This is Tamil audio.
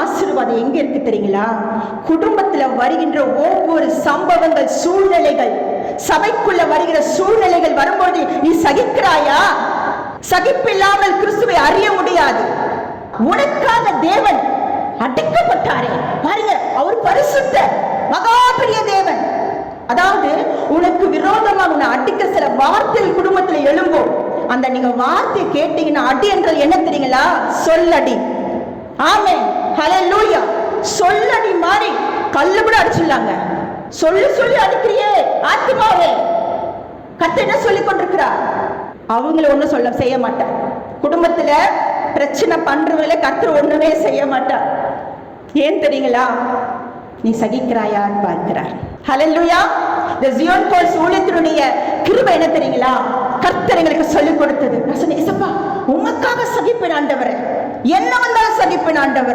ஆசீர்வாதம் எங்க இருக்கு தெரியுங்களா? குடும்பத்துல வருகின்ற ஒவ்வொரு சம்பவங்கள் சூழ்நிலைகள் சபைக்குள்ள வருகிற சூழ்நிலைகள் வரும்போது நீ சகிக்கிறாயா? சகிப்பில்லாமல் கிறிஸ்துவை அறிய முடியாது. உனக்காக தேவன் அடிக்கப்பட்டாரே. பாருங்க அவர் பரிசுத்த மகா பெரிய தேவன். அதாவது உனக்கு விரோதமா உன்னை அடிக்க சில வார்த்தைகள் குடும்பத்துல எழும்பும். அந்த நீங்க வார்த்தை கேட்டீங்கன்னா அடி என்றது என்ன தெரியுங்களா? சொல்லடி. ஆமே ஹalleluya சொல்லடி மாறி கல்லு கூட அடிச்சிடலாங்க. சொல்லி சொல்லி அடிக்கிறியே. ஆத்மாவே கத்த என்ன சொல்லி கொண்டிருக்கிறார்? அவங்கள ஒன்றும் சொல்ல செய்ய மாட்டார். குடும்பத்துல பிரச்சனை பண்றவங்கள கத்தர் ஒண்ணுமே செய்ய மாட்டார். ஏன் தெரியுங்களா? நீ சகிக்கிறாயான்னு பார்க்கிறார். ஹalleluya இந்த ஜியோன் கோல்ஸ் ஊழியத்தினுடைய கிருபை என்ன தெரியுங்களா? கர்த்தர் எங்களுக்கு சொல்லிக் கொடுத்தது. நான் சொன்னேன் "இசப்பா உமக்காக சகிப்பேன் ஆண்டவரே. என்ன வந்தாலும் சகிப்பேன் ஆண்டவரே.